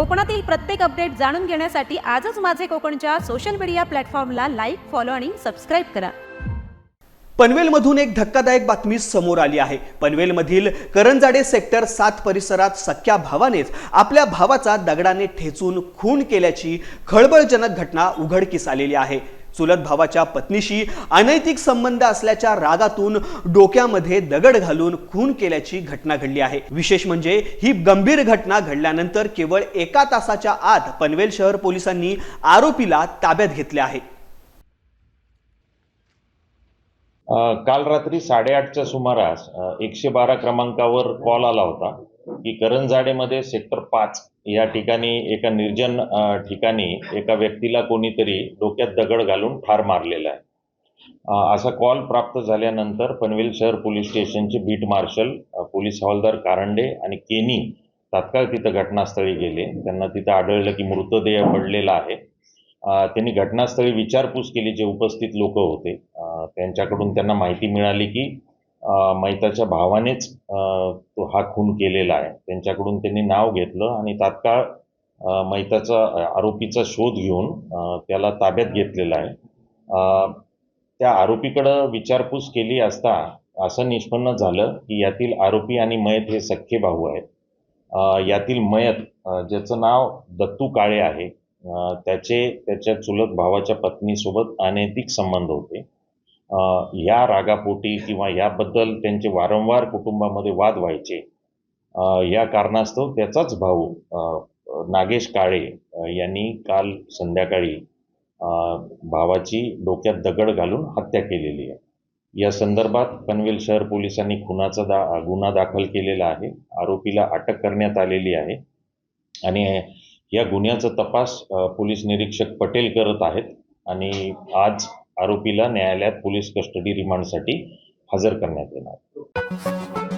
कोकणातील प्रत्येक अपडेट जाणून घेण्यासाठी आजच माझे कोकणच्या सोशल मीडिया प्लॅटफॉर्मला लाईक फॉलो आणि सबस्क्राईब करा. पनवेलमधून एक धक्कादायक बातमी समोर आली आहे. पनवेलमधील करंजाडे सेक्टर सात परिसरात सख्या भावानेच आपल्या भावाचा दगडाने ठेचून खून केल्याची खळबळजनक घटना उघडकीस आलेली आहे. चुलत भावाच्या पत्नीशी अनैतिक संबंध असल्याच्या रागातून डोक्यामध्ये दगड घालून खून केल्याची घटना घडली आहे. विशेष म्हणजे ही गंभीर घटना घडल्यानंतर केवळ एका तासाच्या आत पनवेल शहर पोलिसांनी आरोपीला ताब्यात घेतले आहे. काल रात्री साडेआठच्या सुमारास एकशे बारा क्रमांकावर कॉल आला होता. की करंजाडेमध्ये सेक्टर पाच या ठिकाणी एका निर्जन ठिकाणी एका व्यक्तीला कोणीतरी डोक्यात दगड घालून ठार मारलेला आहे. असा कॉल प्राप्त झाल्यानंतर पनवेल शहर पोलीस स्टेशनचे बीट मार्शल पोलीस हवालदार कारंडे आणि केनी तात्काळ तिथं घटनास्थळी गेले. त्यांना तिथं आढळलं की मृतदेह पडलेला आहे. त्यांनी घटनास्थळी विचारपूस केली जे उपस्थित लोक होते. त्यांच्याकडून त्यांना माहिती मिळाली की मैताच्या भावानेच तो हा खून केलेला आहे. त्यांच्याकडून त्यांनी नाव घेतलं आणि तात्काळ मैताचा आरोपीचा शोध घेऊन त्याला ताब्यात घेतलेला आहे. अ, त्या आरोपीकडं विचारपूस केली असता असं निष्पन्न झालं की यातील आरोपी आणि मयत हे सख्खे भाऊ आहेत. यातील मयत ज्याचं नाव दत्तू काळे आहे त्याचे त्याच्या चुलत भावाच्या पत्नीसोबत अनैतिक संबंध होते. या रागापोटी किंवा याबद्दल त्यांचे वारंवार कुटुंबामध्ये वाद व्हायचे. या कारणास्तव त्याचाच भाऊ नागेश काळे यांनी काल संध्याकाळी भावाची डोक्यात दगड घालून हत्या केलेली आहे. या संदर्भात पनवेल शहर पोलिसांनी खुनाचा दा गुन्हा दाखल केलेला आहे. आरोपीला अटक करण्यात आलेली आहे. आणि या गुन्ह्याचा तपास पोलीस निरीक्षक पटेल करत आहेत. आणि आज आरोपीला न्यायालयात पोलीस कस्टडी रिमांडसाठी हजर करण्यात येणार